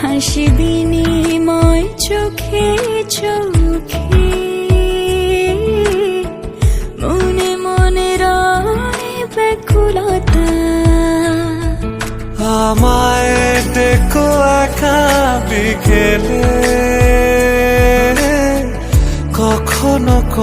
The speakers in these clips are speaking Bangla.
হাসি বিনিময় চোখে চোখে। মনে মনে রায় ব্যাকুলতা। আমায় দেখো একা বিকেলে।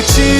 তুমি চির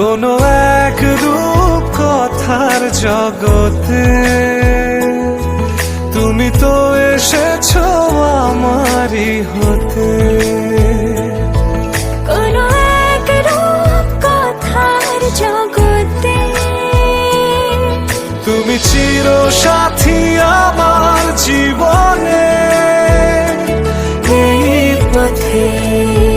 কোনো এক রূপ কথার জগতে। তুমি তো এসেছ আমারই হতে। কোনো এক রূপ কথার জগতে। তুমি চির সাথী আমার জীবনে। এই পথে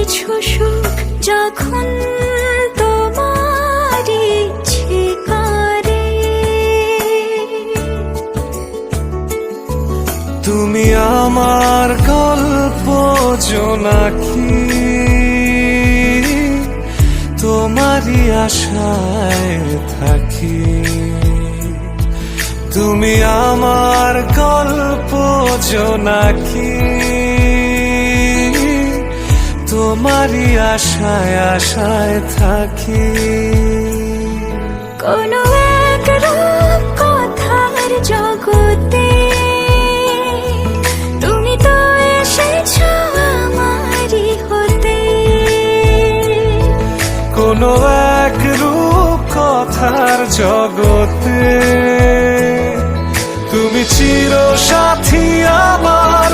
কিছু সুখ যখন তোমার ইচ্ছে করে। তুমি আমার গল্প জোনাকি, তোমারই আশায় থাকি। তুমি আমার গল্প তোমারই আশায় আশায় থাকি। কোনো এক রূপ কথার জগতে তুমি তো এসেছ আমারই হতে। কোনো এক রূপ কথার জগতে তুমি চির সাথী আমার